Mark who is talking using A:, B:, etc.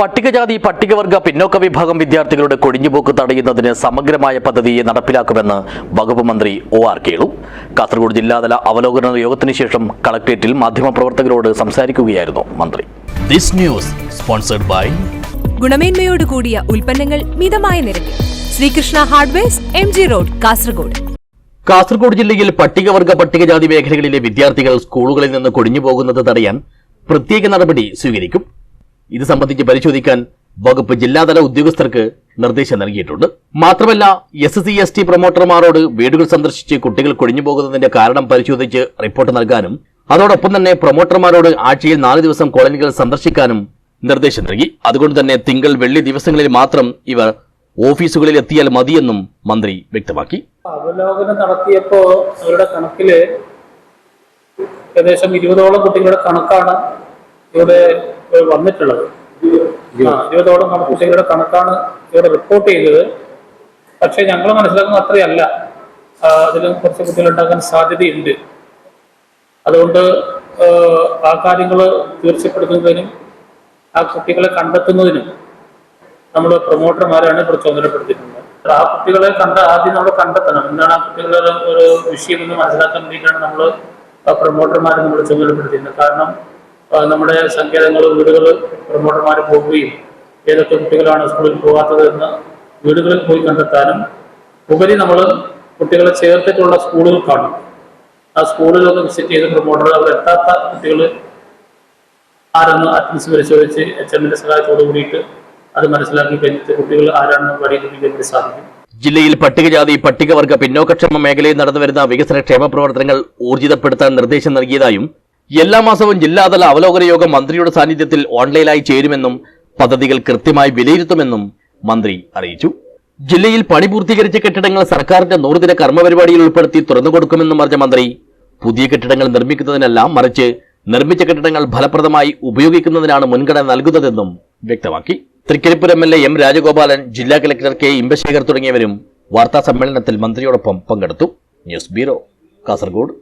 A: പട്ടികജാതി പട്ടികവർഗ പിന്നോക്ക വിഭാഗം വിദ്യാർത്ഥികളുടെ കൊടിഞ്ഞുപോക്ക് തടയുന്നതിന് സമഗ്രമായ പദ്ധതി നടപ്പിലാക്കുമെന്ന് വകുപ്പ് മന്ത്രി ഒ ആർ കേളു. കാസർഗോഡ് ജില്ലാതല അവലോകന യോഗത്തിന് ശേഷം കളക്ടറേറ്റിൽ മാധ്യമപ്രവർത്തകരോട് സംസാരിക്കുകയായിരുന്നു മന്ത്രി.
B: ദിസ് ന്യൂസ് സ്പോൺസർഡ് ബൈ
C: ഗുണമേന്മയോട് കൂടിയ ഉൽപ്പന്നങ്ങൾ മിതമായ നിരക്കിൽ. Sreekrishna hardwares M G road Kasaragod.
A: Kasaragod ജില്ലയിൽ പട്ടികവർഗ പട്ടികജാതി മേഖലകളിലെ വിദ്യാർത്ഥികൾ സ്കൂളുകളിൽ നിന്ന് കൊടിഞ്ഞു പോകുന്നത് തടയാൻ പ്രത്യേക നടപടി സ്വീകരിക്കും. ഇത് സംബന്ധിച്ച് പരിശോധിക്കാൻ വകുപ്പ് ജില്ലാതല ഉദ്യോഗസ്ഥർക്ക് നിർദ്ദേശം നൽകിയിട്ടുണ്ട്. മാത്രമല്ല എസ് സി എസ് ടി പ്രൊമോട്ടർമാരോട് വീടുകൾ സന്ദർശിച്ച് കുട്ടികൾ കൊഴിഞ്ഞുപോകുന്നതിന്റെ കാരണം പരിശോധിച്ച് റിപ്പോർട്ട് നൽകാനും അതോടൊപ്പം തന്നെ പ്രൊമോട്ടർമാരോട് ആഴ്ചയിൽ നാല് ദിവസം കോളനികൾ സന്ദർശിക്കാനും നിർദ്ദേശം നൽകി. അതുകൊണ്ട് തന്നെ തിങ്കൾ വെള്ളി ദിവസങ്ങളിൽ മാത്രം ഇവർ ഓഫീസുകളിൽ എത്തിയാൽ മതിയെന്നും മന്ത്രി വ്യക്തമാക്കി.
D: അവലോകനം നടത്തിയപ്പോൾ അവരുടെ കണക്കിൽ ഏകദേശം ഇരുപതോളം കുട്ടികളുടെ കണക്കാണ് ഇവിടെ വന്നിട്ടുള്ളത്. ഇരുപതോളം കുട്ടികളുടെ കണക്കാണ് ഇവിടെ റിപ്പോർട്ട് ചെയ്തത്. പക്ഷെ ഞങ്ങൾ മനസ്സിലാക്കുന്ന അത്രയല്ല. അതിലും കുറച്ച് കുട്ടികളുണ്ടാകാൻ സാധ്യതയുണ്ട്. അതുകൊണ്ട് ആ, കാര്യങ്ങൾ തീർച്ചപ്പെടുത്തുന്നതിനും ആ കുട്ടികളെ കണ്ടെത്തുന്നതിനും നമ്മൾ പ്രൊമോട്ടർമാരാണ് ഇവിടെ ആ കുട്ടികളെ കണ്ട ആദ്യം നമ്മൾ കണ്ടെത്തണം. എന്താണ് ആ കുട്ടികളുടെ ഒരു വിഷയം എന്ന് മനസ്സിലാക്കാൻ വേണ്ടിയിട്ടാണ് നമ്മൾ പ്രൊമോട്ടർമാരെ നമ്മൾ ചുമതലപ്പെടുത്തിയിരുന്നത്. കാരണം നമ്മുടെ സങ്കേതങ്ങൾ വീടുകൾ പ്രൊമോട്ടർമാർ പോകുകയും ഏതൊക്കെ കുട്ടികളാണ് സ്കൂളിൽ പോകാത്തത് എന്ന് വീടുകളിൽ പോയി കണ്ടെത്താനും ഉപരി നമ്മൾ കുട്ടികളെ ചേർത്തിട്ടുള്ള സ്കൂളുകൾ കാണും. ആ സ്കൂളിലൊക്കെ വിസിറ്റ് ചെയ്ത് പ്രൊമോട്ടർ അവിടെ എത്താത്ത കുട്ടികൾ ആരെന്ന് അഡ്മിഷൻ പരിശോധിച്ച് എച്ച് എമ്മിന്റെ സഹായത്തോട് കൂടിയിട്ട് അത് മനസ്സിലാക്കി കഴിഞ്ഞിട്ട് കുട്ടികൾ ആരാണെന്ന് വേണ്ടി സാധിക്കും.
A: ജില്ലയിൽ പട്ടികജാതി പട്ടികവർഗ പിന്നോക്കക്ഷേമ മേഖലയിൽ നടന്നുവരുന്ന വികസന ക്ഷേമ പ്രവർത്തനങ്ങൾ ഊർജിതപ്പെടുത്താൻ നിർദ്ദേശം നൽകിയതായും എല്ലാ മാസവും ജില്ലാതല അവലോകന യോഗം മന്ത്രിയുടെ സാന്നിധ്യത്തിൽ ഓൺലൈനായി ചേരുമെന്നും പദ്ധതികൾ കൃത്യമായി വിലയിരുത്തുമെന്നും മന്ത്രി അറിയിച്ചു. ജില്ലയിൽ പണി പൂർത്തീകരിച്ച കെട്ടിടങ്ങൾ സർക്കാരിന്റെ നൂറുദിന കർമ്മപരിപാടിയിൽ ഉൾപ്പെടുത്തി തുറന്നുകൊടുക്കുമെന്നും പറഞ്ഞ മന്ത്രി പുതിയ കെട്ടിടങ്ങൾ നിർമ്മിക്കുന്നതിനല്ല മറിച്ച് നിർമ്മിച്ച കെട്ടിടങ്ങൾ ഫലപ്രദമായി ഉപയോഗിക്കുന്നതിനാണ് മുൻഗണന നൽകുന്നതെന്നും വ്യക്തമാക്കി. Thrikaripur M L A M Rajagopalan ജില്ലാ കലക്ടർ കെ ഇമ്പശേഖർ തുടങ്ങിയവരും വാർത്താ സമ്മേളനത്തിൽ മന്ത്രിയോടൊപ്പം പങ്കെടുത്തു. News bureau Kasaragod.